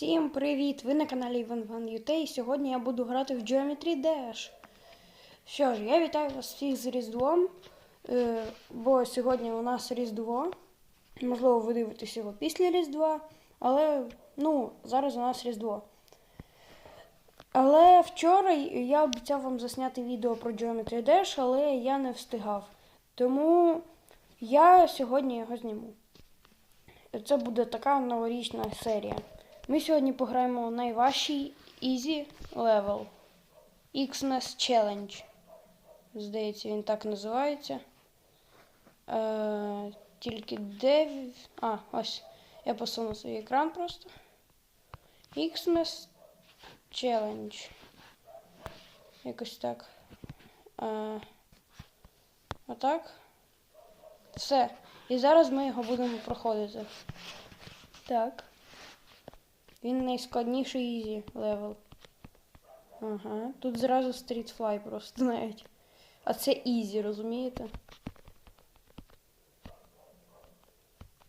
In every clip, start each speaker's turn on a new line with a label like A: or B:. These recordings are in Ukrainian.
A: Всім привіт! Ви на каналі Юте і сьогодні я буду грати в Geometry Dash. Що ж, я вітаю вас всіх з Різдвом, е, бо сьогодні у нас Різдво. Можливо, ви дивитесь його після Різдва, але ну, зараз у нас Різдво. Але вчора я обіцяв вам засняти відео про Geometry Dash, але я не встигав. Тому я сьогодні його зніму. Це буде така новорічна серія. Ми сьогодні пограємо у найважчий Easy Level. Xmas Challenge. Здається, він так називається. Е, тільки де. в- А, ось. Я посуну свій екран просто. Xmas Challenge. Якось так. Е, отак. Все. І зараз ми його будемо проходити. Так. Він найскладніший ізі левел. Ага. Тут зразу Fly просто навіть. А це ізі, розумієте?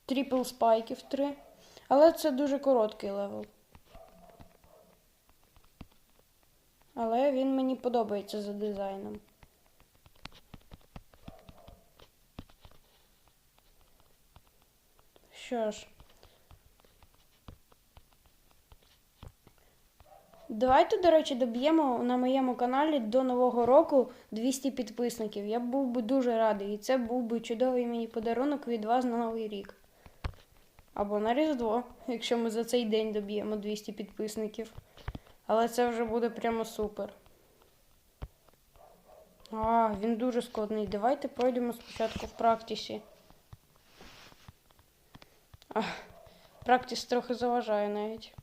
A: Трипл спайків 3. Але це дуже короткий левел. Але він мені подобається за дизайном. Що ж. Давайте, до речі, доб'ємо на моєму каналі до Нового року 200 підписників. Я був би дуже радий. І це був би чудовий мені подарунок від вас на Новий рік. Або на Різдво, якщо ми за цей день доб'ємо 200 підписників. Але це вже буде прямо супер. А, він дуже складний. Давайте пройдемо спочатку в практисі. Практис трохи заважає навіть.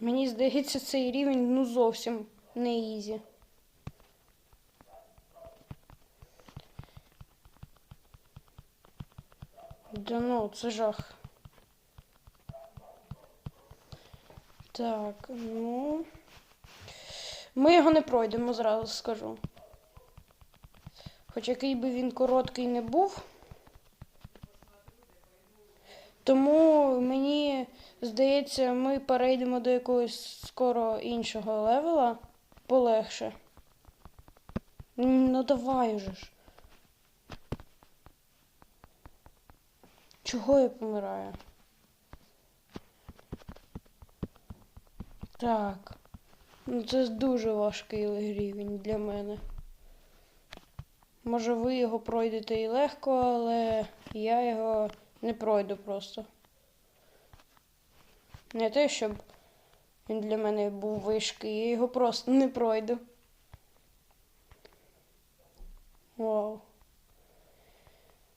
A: Мені здається, цей рівень ну зовсім не ізі. Да ну, це жах. Так, ну. Ми його не пройдемо, зразу скажу. Хоч який би він короткий не був. Тому мені здається, ми перейдемо до якогось скоро іншого левела полегше. Ну давай уже ж. Чого я помираю? Так. Ну це дуже важкий рівень для мене. Може ви його пройдете і легко, але я його не пройду просто. Не те, щоб він для мене був вишкий, я його просто не пройду. Вау.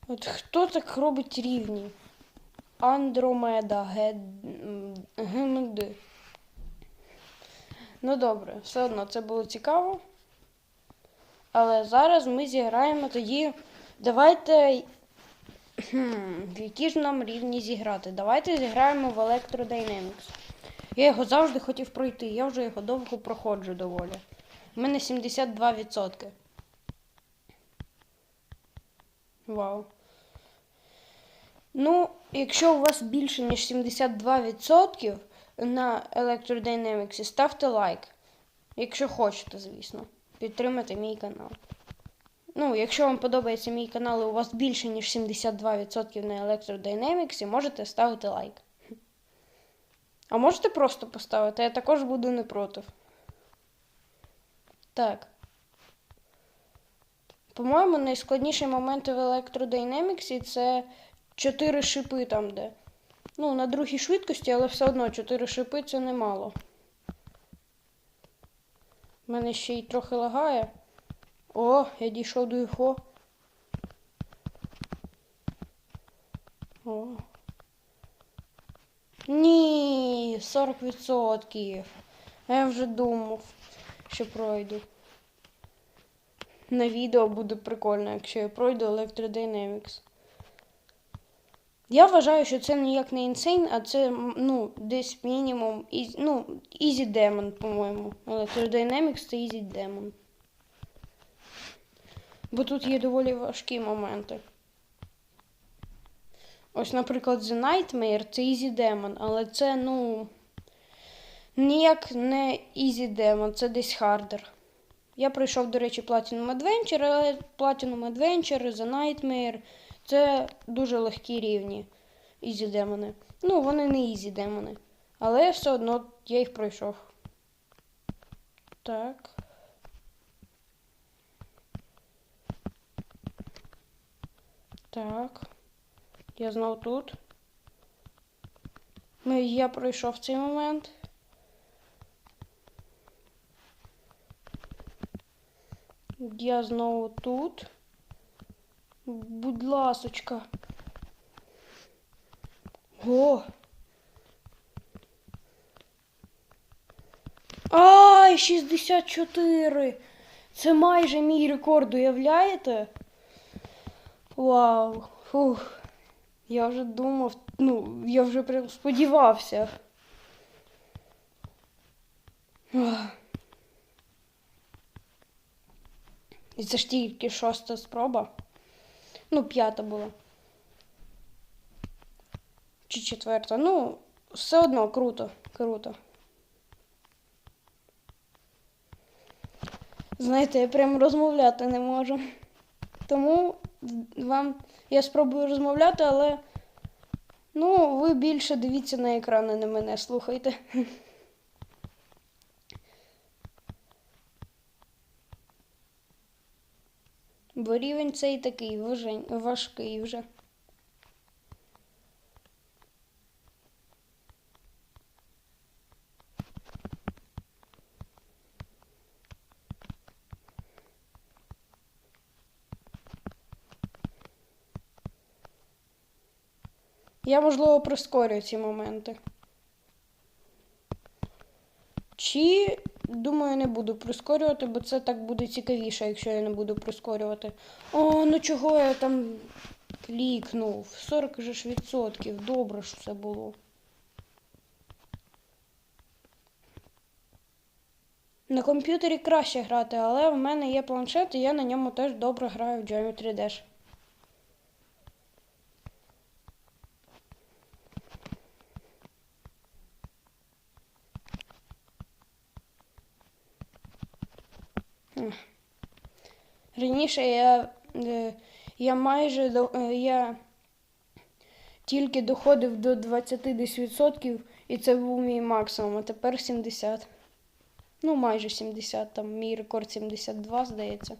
A: От хто так робить рівні? Андромеда, Гед... ГМД. Ну добре, все одно це було цікаво. Але зараз ми зіграємо тоді. Давайте. В які ж нам рівні зіграти? Давайте зіграємо в Electrodynamics. Я його завжди хотів пройти, я вже його довго проходжу доволі. У мене 72%. Вау. Ну, якщо у вас більше, ніж 72% на Electrodynamics, ставте лайк. Якщо хочете, звісно. Підтримати мій канал. Ну, якщо вам подобається мій канал і у вас більше, ніж 72% на Electrodynamics, можете ставити лайк. А можете просто поставити, я також буду не проти. Так. По-моєму, найскладніші моменти в Electrodynamics це 4 шипи там, де. Ну, на другій швидкості, але все одно 4 шипи це немало. У мене ще й трохи лагає. О, я дійшов до його. О. Ні, 40%. А я вже думав, що пройду. На відео буде прикольно, якщо я пройду Electrodynamics. Я вважаю, що це ніяк не Insane, а це ну, десь мінімум ну, Easy Demon, по-моєму. Electrodynamics це Easy Demon. Бо тут є доволі важкі моменти. Ось, наприклад, The Nightmare це Easy Demon, але це, ну. Ніяк не Easy Demon, це десь Harder. Я пройшов, до речі, Platinum Adventure, але Platinum Adventure, The Nightmare це дуже легкі рівні Easy демони. Ну, вони не Easy демони. Але все одно я їх пройшов. Так. Так. Я знов тут. Ну, я пройшов цей момент. Я знову тут. Будь ласочка. О! Ай, 64! Це майже мій рекорд, уявляєте? Вау. Фух. Я вже думав, ну, я вже прям сподівався. І це ж тільки шоста спроба. Ну, п'ята була. Чи четверта. Ну, все одно круто, круто. Знаєте, я прям розмовляти не можу. Тому вам я спробую розмовляти, але ну, ви більше дивіться на екран, а не мене слухайте. Бо рівень цей такий важкий вже. Я, можливо, прискорю ці моменти. Чи, думаю, не буду прискорювати, бо це так буде цікавіше, якщо я не буду прискорювати. О, ну чого я там клікнув? 40 же ж відсотків. Добре, що це було. На комп'ютері краще грати, але в мене є планшет, і я на ньому теж добре граю в Geometry Dash. Раніше я, е, я майже е, я тільки доходив до 20 десь відсотків, і це був мій максимум, а тепер 70. Ну, майже 70, там мій рекорд 72, здається.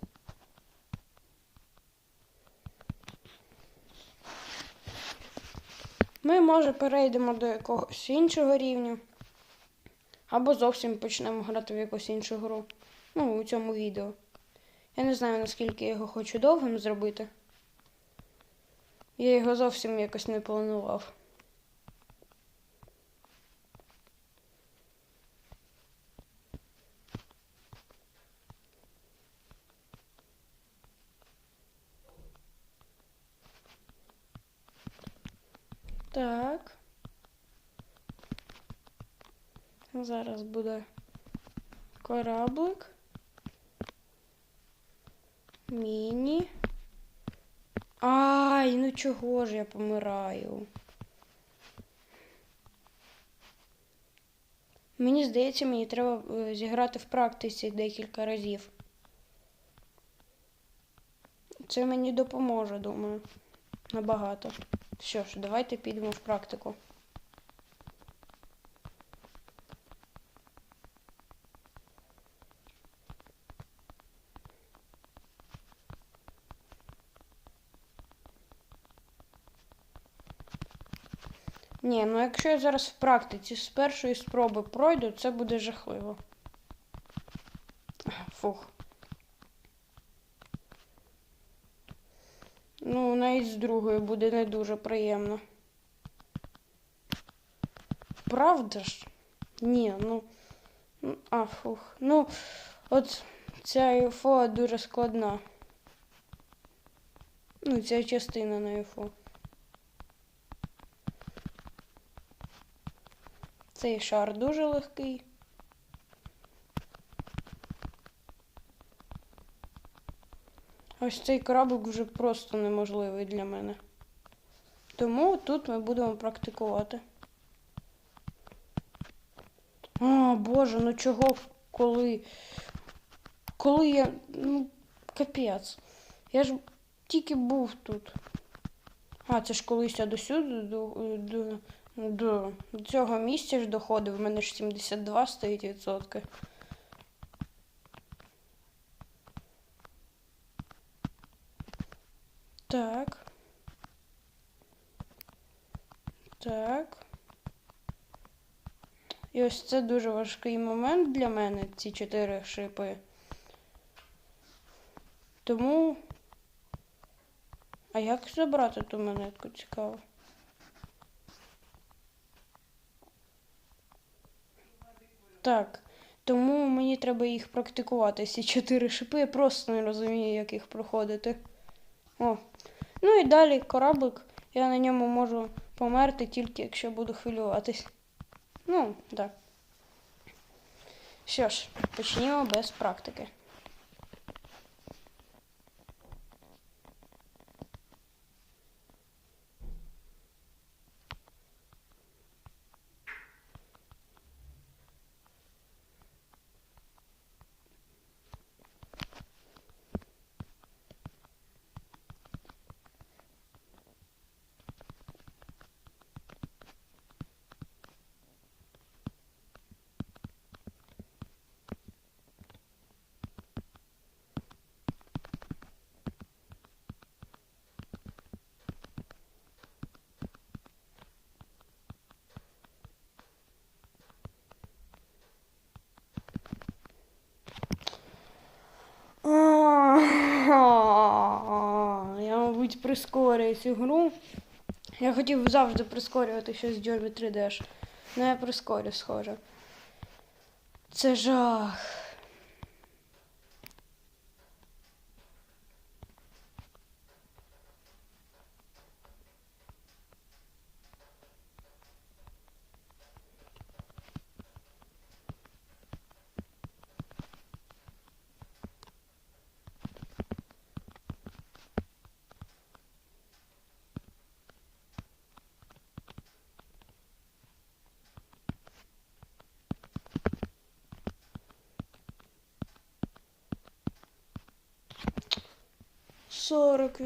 A: Ми, може, перейдемо до якогось іншого рівня. Або зовсім почнемо грати в якусь іншу гру. Ну, у цьому відео. Я не знаю, наскільки його хочу довгим зробити. Я його зовсім якось не планував. Так. Зараз буде кораблик. Міні. Ай, ну чого ж я помираю? Мені здається, мені треба е, зіграти в практиці декілька разів. Це мені допоможе, думаю. Набагато. Що ж, давайте підемо в практику. Ні, ну якщо я зараз в практиці з першої спроби пройду, це буде жахливо. Фух. Ну, навіть з другої буде не дуже приємно. Правда ж? Ні, ну. А, фух. Ну, от ця ЮФО дуже складна. Ну, ця частина на ЮФО. Цей шар дуже легкий. Ось цей кораблик вже просто неможливий для мене. Тому тут ми будемо практикувати. А, боже, ну чого коли. Коли я. Ну, капець. Я ж тільки був тут. А, це ж колись я досюди до, до, до, до цього місця ж доходив. У мене ж 72 стоїть відсотки. Так. Так. І ось це дуже важкий момент для мене, ці чотири шипи. Тому. А як забрати ту монетку цікаво? Так. Тому мені треба їх практикувати. Ці чотири шипи. Я просто не розумію, як їх проходити. О. Ну і далі кораблик. Я на ньому можу померти тільки якщо буду хвилюватись. Ну, так. Що ж, почнімо без практики. Мабуть, прискорюю цю гру. Я хотів завжди прискорювати щось з Geometry 3D. Ну я прискорю, схоже. Це жах. Сорок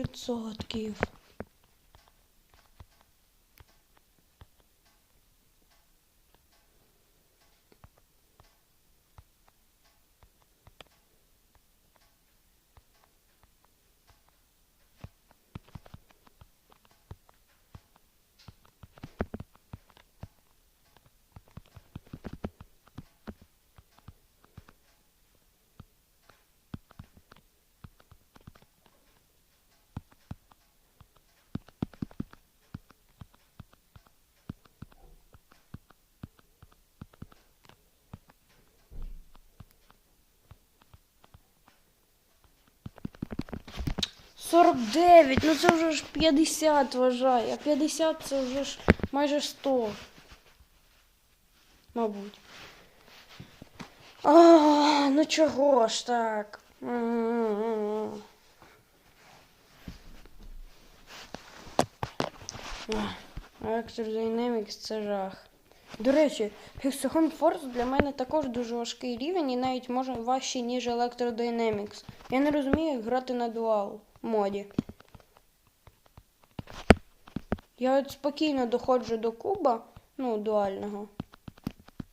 A: відсотків. Сорок дев'ять, ну це вже ж 50 вважай, а 50 це вже ж майже 100. Мабуть. А, ну чого ж так? М-м-м. Dynamics це жах. До речі, Hexagon Force для мене також дуже важкий рівень і навіть може важчий, ніж Electro Dynamics. Я не розумію, як грати на дуал моді. Я от спокійно доходжу до куба, ну, дуального.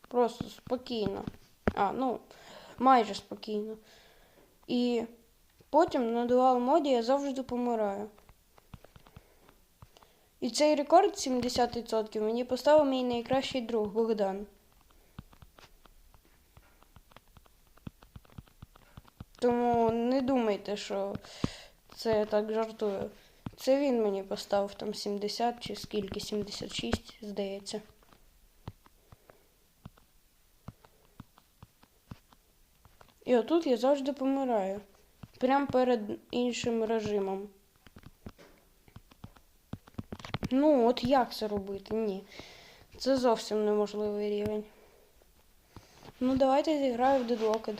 A: Просто спокійно. А, ну, майже спокійно. І потім на дуал моді я завжди помираю. І цей рекорд 70% мені поставив мій найкращий друг Богдан. Тому не думайте, що це я так жартую. Це він мені поставив там 70 чи скільки, 76, здається. І отут я завжди помираю. Прямо перед іншим режимом. Ну, от як це робити? Ні. Це зовсім неможливий рівень. Ну, давайте зіграю в Deadlocked.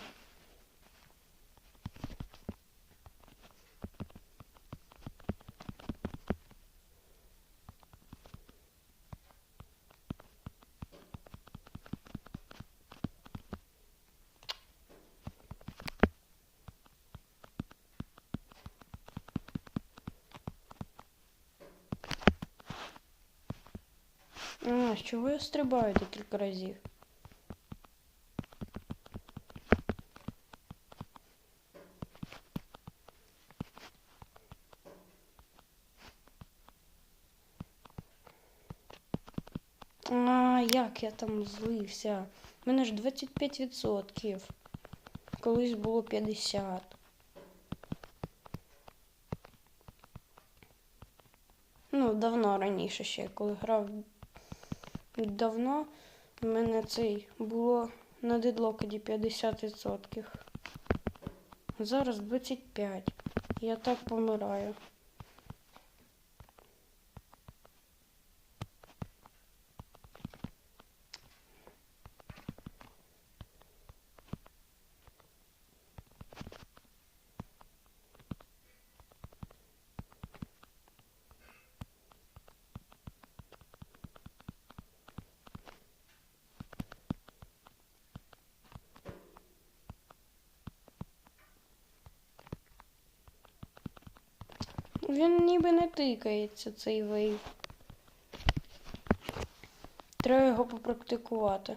A: А, з чого я стрибаю декілька разів? А, як я там злився? У мене ж 25%. Колись було 50. Ну, давно раніше ще, коли грав давно, в мене цей було на дедлокаді 50%. Зараз 25. Я так помираю. Він ніби не тикається, цей вейв. Треба його попрактикувати.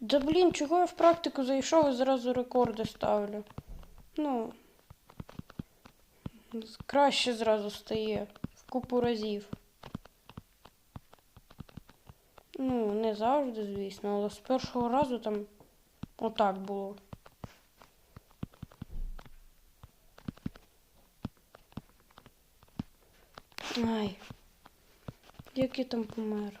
A: Да блін, чого я в практику зайшов і зразу рекорди ставлю? Ну, краще зразу стає в купу разів. Ну, не завжди, звісно, але з першого разу там отак було. Ай, як я там помер.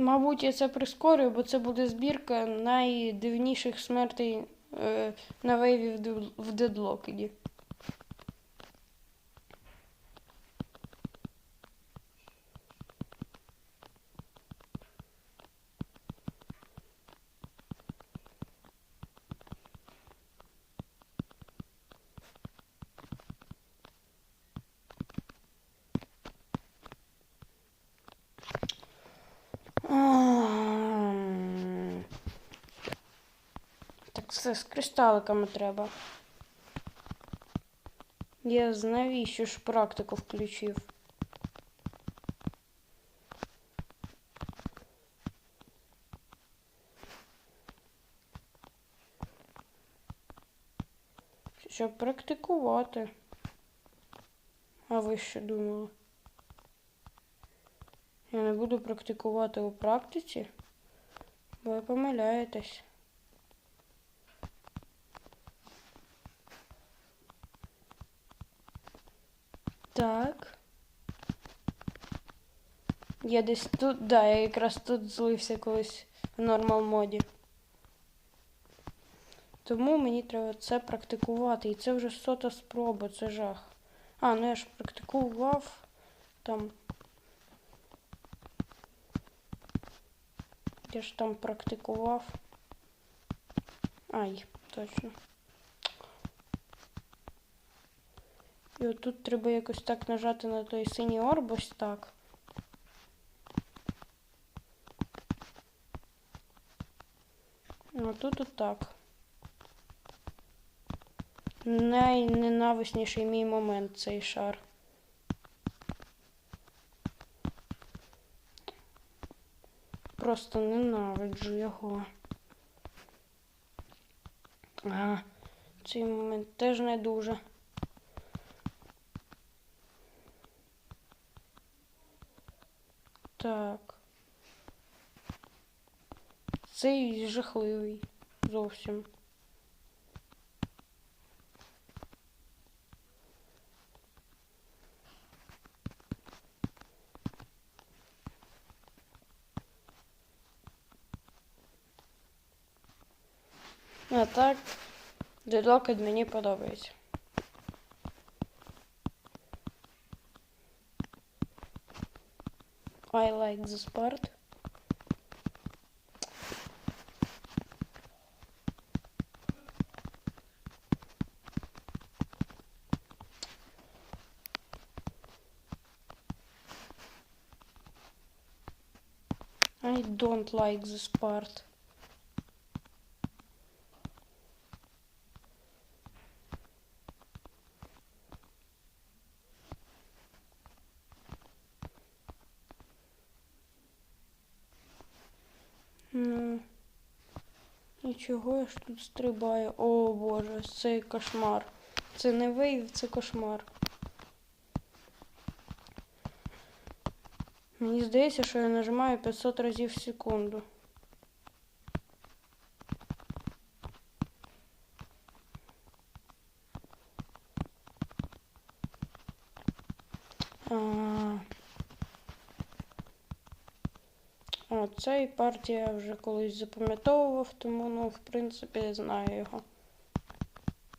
A: Мабуть, я це прискорюю, бо це буде збірка найдивніших смертей е, на вейві в, дедлокеді. Все з кристаликами треба. Я навіщо ж практику включив? Щоб практикувати. А ви що думали? Я не буду практикувати у практиці, бо ви помиляєтесь. Так. Я десь тут, да, я якраз тут злився колись в нормал моді. Тому мені треба це практикувати. І це вже сота спроба, це жах. А, ну я ж практикував там. Я ж там практикував. Ай, точно. І отут треба якось так нажати на той синій орб, ось так. Тут отак. Найненависніший мій момент цей шар. Просто ненавиджу його. Ага, цей момент теж не дуже. цей жахливий зовсім. А так, дедлокет мені подобається. I like this part. Don't like this part. Ну, і чого я ж тут стрибаю? О боже, це кошмар. Це не вейв, це кошмар. Мені здається, що я нажимаю 500 разів в секунду. О, цей партія я вже колись запам'ятовував, тому, ну, в принципі, знаю його.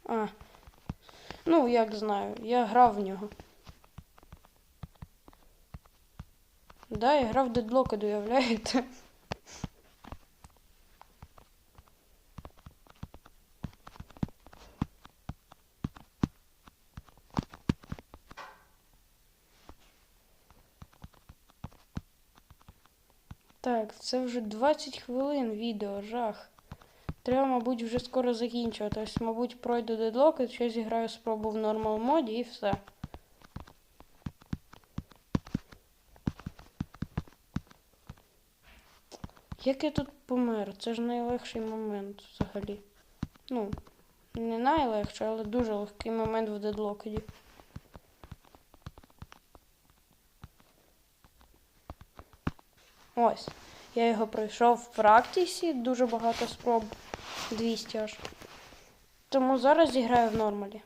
A: А. Ну, як знаю, я грав в нього. Да, я грав в Deadlocked, уявляєте? Так, це вже 20 хвилин відео, жах. Треба, мабуть, вже скоро закінчувати. Ось, мабуть, пройду Deadlocked, ще зіграю спробу в нормал моді і все. Як я тут помер? Це ж найлегший момент взагалі. Ну, не найлегший, але дуже легкий момент в дедлокеді. Ось. Я його пройшов в практиці, дуже багато спроб. 200 аж. Тому зараз зіграю в нормалі.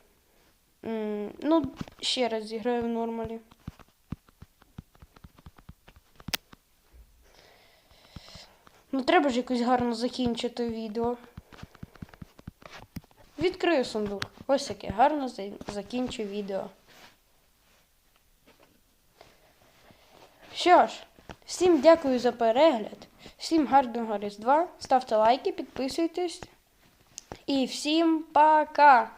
A: М, ну, ще раз зіграю в нормалі. Треба ж якось гарно закінчити відео. Відкрию сундук. Ось яке гарно закінчу відео. Що ж, всім дякую за перегляд. Всім гарного Різдва. Ставте лайки, підписуйтесь. І всім пока!